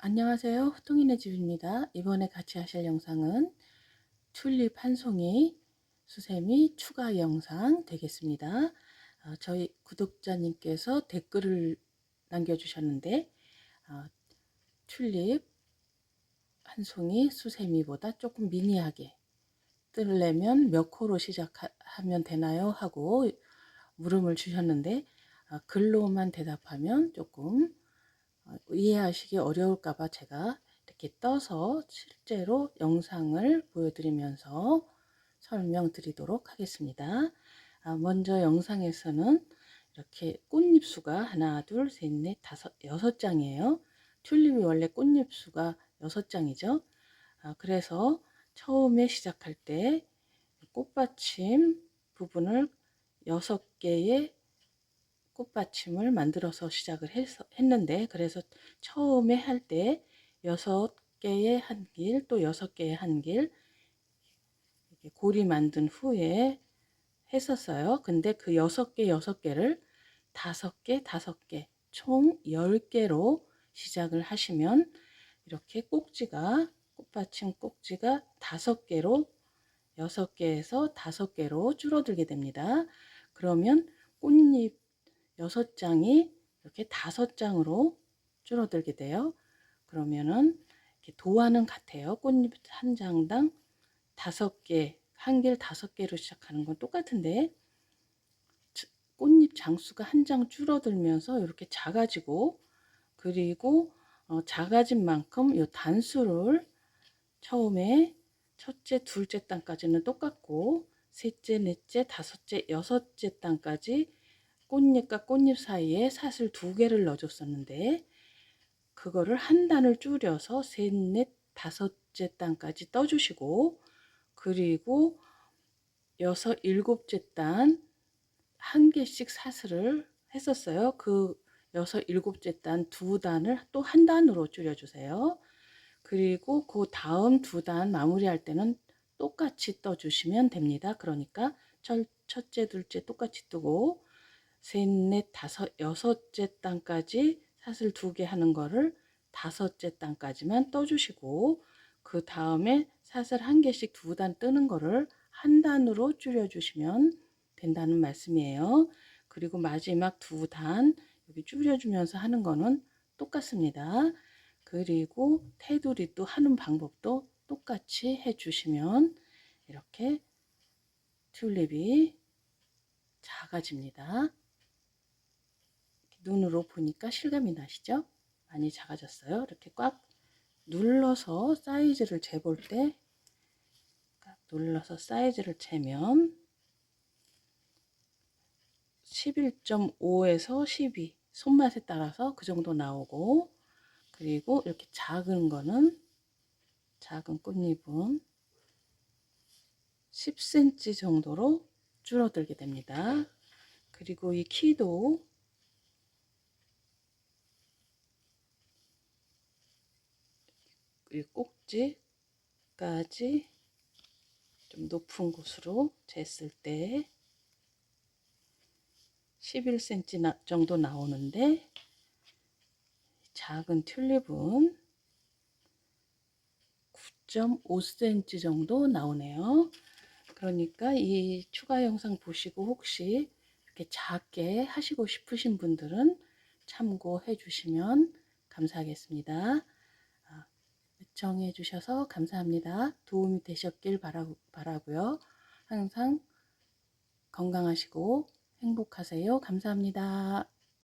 안녕하세요. 호통이네 집입니다. 이번에 같이 하실 영상은 튤립 한 송이 수세미 추가 영상 되겠습니다. 어, 저희 구독자님께서 댓글을 남겨주셨는데 어, 튤립 한 송이 수세미보다 조금 미니하게 뜨려면 몇 코로 시작하면 되나요? 하고 물음을 주셨는데 어, 글로만 대답하면 조금 어, 이해하시기 어려울까봐 제가 이렇게 떠서 실제로 영상을 보여드리면서 설명드리도록 하겠습니다. 아, 먼저 영상에서는 이렇게 꽃잎 수가 하나, 둘, 셋, 넷, 다섯, 여섯 장이에요. 튤립이 원래 꽃잎 수가 여섯 장이죠. 아, 그래서 처음에 시작할 때 꽃받침 부분을 여섯 개의 꽃받침을 만들어서 시작을 했, 했는데 그래서 처음에 할 때 여섯 개의 한 길 또 여섯 개의 한 길 고리 만든 후에 했었어요. 근데 그 여섯 개 여섯 개를 다섯 개 다섯 개 총 열개로 시작을 하시면 이렇게 꼭지가 꽃받침 꼭지가 다섯 개로 여섯 개에서 다섯 개로 줄어들게 됩니다. 그러면 꽃잎 여섯 장이 이렇게 다섯 장으로 줄어들게 돼요. 그러면은 도화는 같아요. 꽃잎 한 장당 다섯 개, 한 개를 다섯 개로 시작하는 건 똑같은데 꽃잎 장수가 한 장 줄어들면서 이렇게 작아지고 그리고 어, 작아진 만큼 이 단수를 처음에 첫째, 둘째 단까지는 똑같고 셋째, 넷째, 다섯째, 여섯째 단까지 꽃잎과 꽃잎 사이에 사슬 두 개를 넣어줬었는데 그거를 한 단을 줄여서 셋, 넷, 다섯째 단까지 떠주시고 그리고 여섯, 일곱째 단 한 개씩 사슬을 했었어요. 그 여섯, 일곱째 단 두 단을 또 한 단으로 줄여주세요. 그리고 그 다음 두 단 마무리할 때는 똑같이 떠주시면 됩니다. 그러니까 첫째, 둘째 똑같이 뜨고 셋, 넷, 다섯, 여섯째 단까지 사슬 두 개 하는 거를 다섯째 단까지만 떠주시고 그 다음에 사슬 한 개씩 두 단 뜨는 거를 한 단으로 줄여주시면 된다는 말씀이에요. 그리고 마지막 두 단 여기 줄여주면서 하는 거는 똑같습니다. 그리고 테두리도 하는 방법도 똑같이 해주시면 이렇게 튤립이 작아집니다. 눈으로 보니까 실감이 나시죠? 많이 작아졌어요. 이렇게 꽉 눌러서 사이즈를 재볼 때 눌러서 사이즈를 재면 11.5에서 12 손맛에 따라서 그 정도 나오고 그리고 이렇게 작은 거는 작은 꽃잎은 10cm 정도로 줄어들게 됩니다. 그리고 이 키도 이 꼭지까지 좀 높은 곳으로 쟀을 때 11cm 정도 나오는데 작은 튤립은 9.5cm 정도 나오네요. 그러니까 이 추가 영상 보시고 혹시 이렇게 작게 하시고 싶으신 분들은 참고해 주시면 감사하겠습니다. 시청해 주셔서 감사합니다. 도움이 되셨길 바라고요. 항상 건강하시고 행복하세요. 감사합니다.